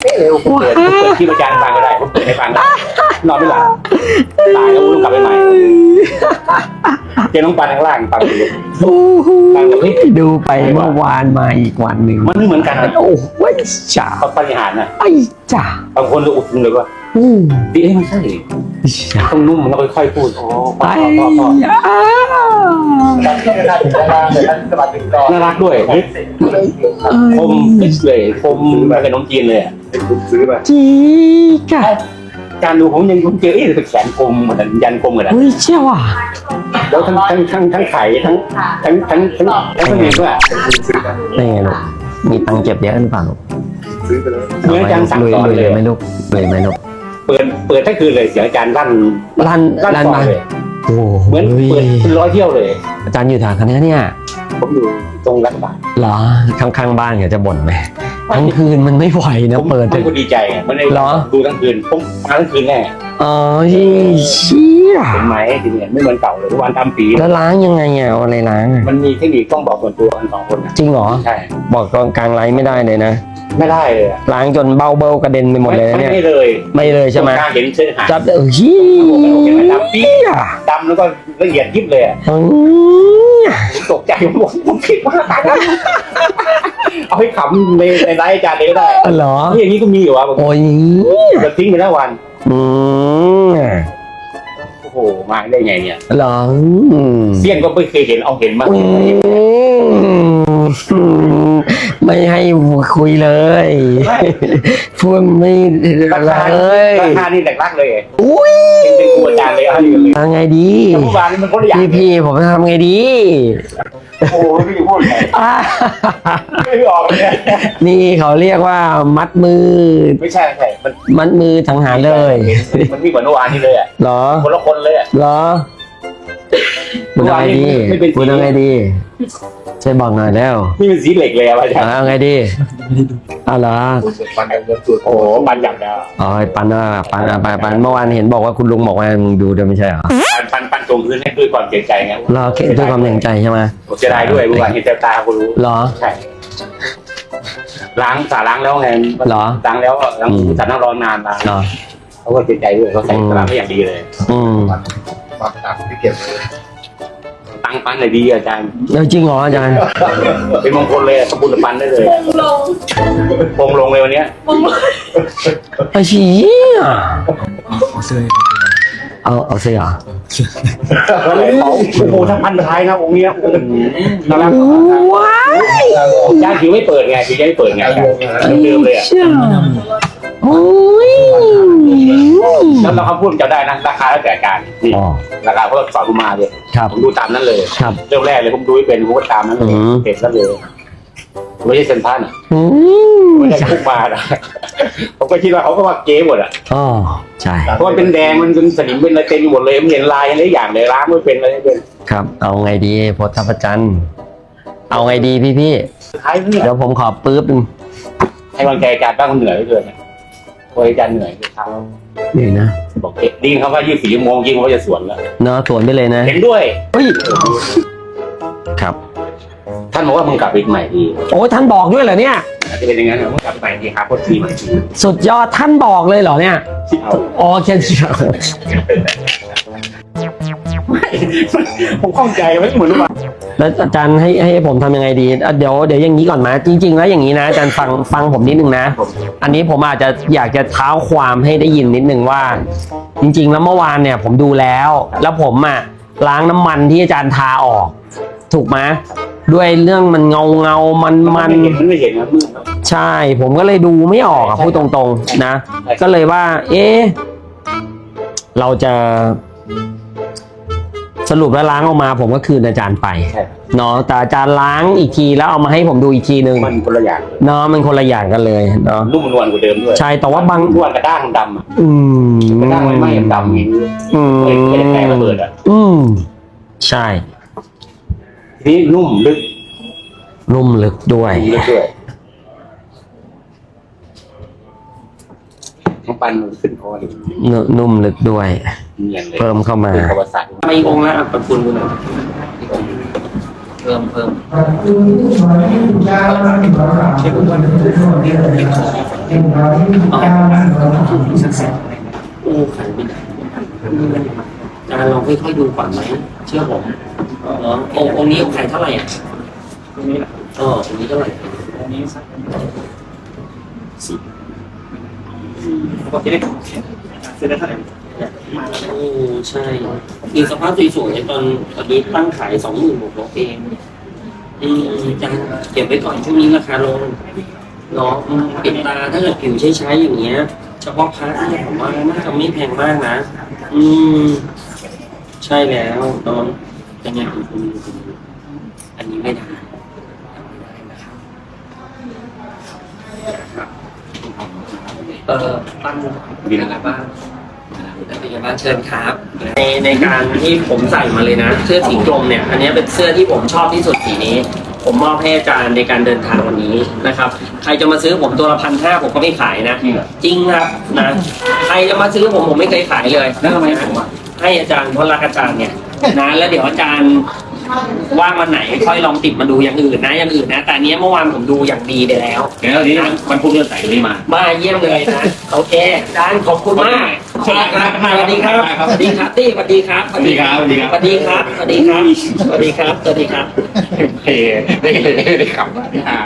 เป๊ะเลยผมเปิดผมเปิดที่อาจารย์ฟังก็ได้ผมเปิดให้ฟังได้นอนไม่หลับตายแล้วต้องกลับไปใหม่เจอน้องปานข้างล่างฟังอยู่โอ้โหฟังแบบเฮ้ยดูไปเมื่อวานมาอีกวันหนึ่งมันไม่เหมือนกันนะโอ้โหจ่าเขาปฏิหารนะไอ้จ่าบางคนจะอุดเลยว่าอืมดีเอ้ยมันใช่จ่าต้องนุ่มแล้วค่อยๆพูดโอ้พ่อไอ้พ่อพ่ออ้าน่ารักด้วยเฮ้ยคมฟิชเลยคมแบบขนมจีนเลยอะ ซื้อมาจีกะการดูผมยังผมเจอเอ๊ะเป็นแขนคมเหมือนยันคมเหมือนกันเฮ้ยเจ้าว่ะแล้วทั้งทั้งทั้งทั้งไข่ทั้งทั้งทั้งทั้งทั้งทั้งเองด้วยซื้อมานี่ไงลูกมีตังค์เก็บเยอะหรือเปล่าลูกซื้อไปแล้วเหมือนอาจารย์สั่งลุยสอนลุยเลเลยยไหมลูกลุยไหมลูกเปิดเปิดทั้งคืนเลยเสียงอาจารย์ลั่นลั่นลั่นลั่นต่อมาเลยโอ้โหเหมือนเปิดเป็นร้อยเที่ยวเลย อาจารย์อยู่แถวคณะเนี่ยผมอยู่ตรงรัฐบาลเหรอข้างๆบ้านแกจะบ่นไหม ทั้งคืนมันไม่ไหวนะผมเปิด ผมก็ดีใจไงมันได้เหรอ ดูทั้งคืนผมมาทั้งคืนแน่อ๋อเชี่ยเห็นไหมทีเนี้ยไม่เหมือนเก่าเลยทุกวันทำปีแล้วล้างยังไงอะเอาอะไรล้างอะมันมีเทคนิคต้องบอกส่วนตัวกันสองคนนะจริงเหรอใช่บอกกลางไลฟ์ไม่ได้เลยนะไม่ได้เลยอะล้างจนเบ้าเบ้ากระเด็นไปหมดเลยนะไม่เนี่ยไม่เลยไม่เลยใช่ไหมตรงกลางเห็นเส้นหางจับเออเฮียดำปี๊ดำแล้วก็ละเอียดยิบเลยอะอืมผมตกใจผมบอกผมผิดมาก เอาให้ขำในในไลฟ์อาจารย์เลยก็ได้อ๋อเหรอเฮ้ยอย่างนี้ก็มีอยู่วะผมโอ้ยจะทิ้งไปแล้ววัน อืมโอ้โห มาได้ไงเนี่ย เหรออืมเซียนก็ไม่เคยเห็นเอาเห็นมาอืมไม่ให้คุยเลย พูดไม่ราคาเลยราคานี่แหลกลักเลยอุ้ยเป็นเป็นครูอาจารย์เลยเอาให้เลยทำไงดีแต่เมื่อวานนี้มันคนละอย่างพี่พี่ผมจะทำไงดี โอ้โหพี่พูดไงอ่าไม่ออกเลยนี่เขาเรียกว่ามัดมือ ไม่ใช่ไม่ใช่มันมัดมือสังหารเลยมันมีเหมือนเมื่อวานนี้เลยอะเหรอคนละคนเลยอะเหรอคุณเอาไงดีไม่เป็นสีคุณเอาไงดีช่วยบอกหน่อยแล้วนี่เป็นสีเหล็กเลยอะอาจารย์เอาไงดีเอาเหรอปันกันเงินตัวโอ้โหปันหยับแล้วอ๋อปันว่าปันอะปันปันเมื่อวานเห็นบอกว่าคุณลุงบอกว่ามึงดูเดี๋ยวไม่ใช่เหรอปั นปันปันตรงพื้นให้ด้วยความเกรงใจไงเราแค่ด้วยความเต็มใจใช่ไหมผมเสียดายด้วยเมื่อวานเห็นแต่ตาคุณรู้เหรอ ใช่ ล้างสาล้างแล้วไงเหรอ ล้างแล้วอะล้างอืมสานั่งรอนานล้างเหรอ เขาก็เกรงใจด้วยเขาใส่สลากให้อย่างดีเลย อืมปันตังที่เก็บตังปันเลยดีอาจารย์ แล้วจริงเหรออาจารย์ เป็นมงคลเลยสมบูรณ์ปันได้เลยลงปงลงเลยวันเนี้ยไอ้ชี้อะเอาเอาเสื้อเหรอเขา โอ้โหทั้งพันท้ายนะองค์เนี้ยโอ้โหน่ารักว้ายย่างคิวไม่เปิดไงคิวยังไม่เปิดไงเดิมเลยอะเชื่อโอ้ยแล้วเราเขาพูดจะได้นะราคาแล้วแต่การนี่อ๋อราคาเขาสอนผมมาเลยครับผมดูตามนั้นเลยครับเริ่มแรกเลยผมดูไม่เป็นผมก็ตามนั้นเลยอืมเห็นแล้วเลยไม่ใช่เซนทรันอืมไม่ใช่คุกมานะ ผมก็คิดว่าเขาก็ว่าเก๊หมดอะอ๋อใช่เพราะมันเป็นแดงมันเป็นสนิมเป็นอะไรเต็มไปหมดเลยไม่เห็นลายอะไรอย่างเลยล้างไม่เป็นอะไรไม่เป็นครับ เอาไงดีโพธัพจันทร์เอาไงดีพี่พี่ท้ายเนี่ยๆเดี๋ยวผมขอปื๊บหนึงให้กำลังใจอาจารย์บ้างมันเหนื่อยเหลือเกินนะโอ้ยอาจารย์เหนื่อยเลยครับนี่นะบอกเอ๊ะดีเขาว่ายี่สิบชั่วโมงจริงเขาจะสวนแล้วเนาะสวนไปเลยนะ เห็นด้วยเฮ้ยครับ ท่านบอกว่ามึงกลับไปอีกใหม่ดีโอ้ยท่านบอกด้วยเหรอเนี่ยอา จจะเป็นอย่างนั้นนะมึงกลับไปใหม่ดีครับโคตรทีใหม่ดีสุดยอดท่านบอกเลยเหรอเนี่ยคิดเอาอ๋อแค่ผมข้องใจไม่เหมือนว่าแล้วอาจารย์ให้ให้ผมทำยังไงดีอะเดี๋ยวเดี๋ยวอย่างนี้ก่อนนะจริง ๆ แล้วอย่างนี้นะอาจารย์ฟังฟังผมนิดนึงนะ อันนี้ผมอาจจะอยากจะเท้าความให้ได้ยินนิดนึงว่า จริง ๆ แล้วเมื่อวานเนี่ยผมดูแล้ว แล้วผมอะล้างน้ำมันที่อาจารย์ทาออก ถูกไหม ด้วยเรื่องมันเงาเงามันมัมันนไม่เห็นมันไม่เห็นนะมืดครับใช่ ผมก็เลยดูไม่ออกอะพูดตรงๆ นะ ก็เลยว่า เอ๊ะเราจะสรุปแล้วล้างออกมา ผมก็คืนอาจารย์ไปใช่เนาะแต่อาจารย์ล้างอีกทีแล้วเอามาให้ผมดูอีกทีนึงมันคนละอย่างเลยเนาะมันคนละอย่างกันเลยเนาะนุ่มนวลกว่าเดิมด้วยใช่แต่ว่าบางนวลกระด้างดำอะอืมกระด้างไม่ไหม้ดำอย่างนี้อืมไม่ไม่ได้แตกระเบิดอะอืมใช่ ทีนี้นุ่มลึกนุ่มลึกด้วยนุ่มลึกด้วยน้องปันมันขึ้นคอดินนุ่มลึกด้วย เนียนเลยเพิ่มเข้ามาเป็นประวัติศาสตร์ไม่องค์แล้วปันคุณคุณหนึ่งเพิ่มเพิ่มใช่ผมว่าโอ้ขันไปไหนอา จารย์ลองค่อยๆดูก่อนไหมเชื่อผมเนาะองค์องค์นี้องค์ใครเท่าไหร่อะตรงนี้แหละเออองค์นี้เท่าไหร่ตรงนี้สักสิบปกติได้ซื้อได้เท่าไหร่โอ้ใช่มีสภาพสวยๆตอนตอนนี้ตั้งขายสองหมื่นบวกๆเองอืมอาจารย์เก็บไว้ก่อนช่วงนี้ราคาลงเนาะอืมปิดตาถ้าเกิดผิวใช้ๆอย่างเงี้ยเฉพาะพาร์ทเนี่ยผมว่าน่าจะไม่แพงมากนะ อืม ใช่แล้วเนาะยังไงคุณคุณคุณอันนี้ไม่ได้เออปั้นบินอะไรบ้างเป็นยังไงบ้างเชิญครับ ในในการที่ผมใส่มาเลยนะเสื้อสีกลมเนี่ย อันนี้เป็นเสื้อที่ผมชอบที่สุดสีนี้ ผมมอบให้อาจารย์ในการเดินทางวันนี้นะครับ ใครจะมาซื้อผมตัวละพันห้าผมก็ไม่ขายนะ จริงเหรอจริงครับนะ ใครจะมาซื้อผมผมไม่เคยขายเลยแล้วทำไมผมอะ ให้อาจารย์เพราะรักอาจารย์เนี่ยนะแล้วเดี๋ยวอาจารย์ว่างวันไหนค่อยลองติดมาดูอย่างอื่นนะอย่างอื่นนะ แต่อันเนี้ยเมื่อวานผมดูอย่างดีไปแล้วเดี๋ยวนี้มันพูดเรื่องใส่ตรงนี้มา มาเยี่ยมเลยนะ โอเคอาจารย์ขอบคุณมากสวัสดีครับสวัสดีครับสวัสดีครับตี้สวัสดีครับสวัสดีครับสวัสดีครับ สวัสดีครับสวัสดีครับสวัสดีครับสวัสดีครับเฮ้ได้ได้ได้ขับมาที่ห้า